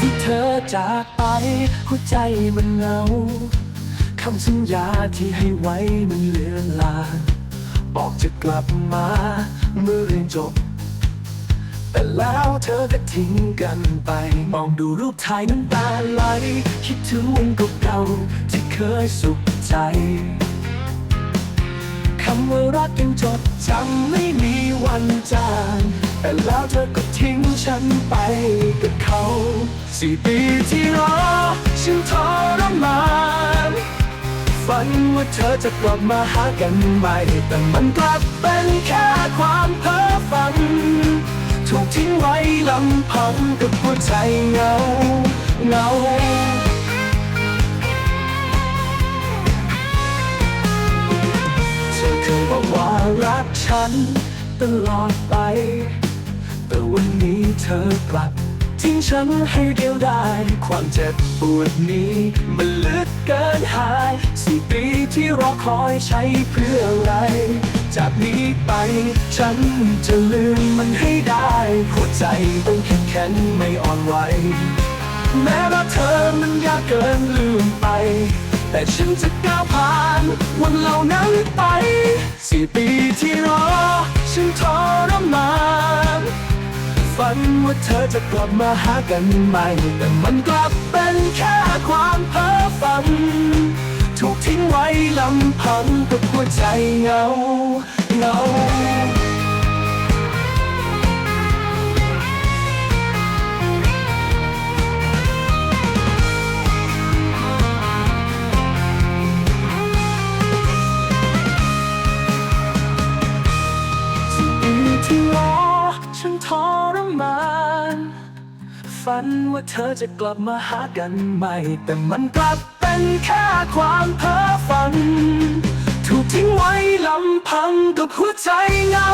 ที่เธอจากไป หัวใจมันเหงาคำสัญญาที่ให้ไว้มันเลือนลางบอกจะกลับมาเมื่อเรียนจบ แต่แล้วเธอก็ทิ้งกันไป มองดูรูปถ่ายน้ำตาไหล คิดถึงวันเก่าๆที่เคยสุขใจคำว่ารักยังจดจำไม่มีวันจางแต่แล้วเธอก็ นไปกับเขาสี่ปีที่รอฉันทรมาน ฝันว่าเธอจะกลับมาหากันใหม่ แต่มันกลับเป็นแค่ความเพ้อฝัน ถูกทิ้งไว้ลำพังกับหัวใจเงาเงาเธอเคยบอกว่ารักฉันตลอดไป แต่วันนี้เธอกลับ ทิ้งฉันให้เดียวดายความเจ็บปวดนี้ มันลึกเกินหายสี่ปีที่รอคอยใช้เพื่ออะไร จากนี้ไป ฉันจะลืมมันให้ได้หัวใจต้องแข็งแข็งไม่อ่อนไหวแม้ว่าเธอมันยากเกินลืมไป แต่ฉันจะก้าวผ่านวันเหล่านั้นไปสี่ปีที่รอ ฉันท นว่าเธอจะกลับมาหากันใหม่ แต่มันกลับเป็นแค่ความเพ้อฝัน ถูกทิ้งไว้ลำพังกับหัวใจเหงาเหงาที่ ฝันว่าเธอจะกลับมาหากันใหม่ แต่มันกลับเป็นแค่ความเพ้อฝัน ถูกทิ้งไว้ลำพังกับหัวใจเหงา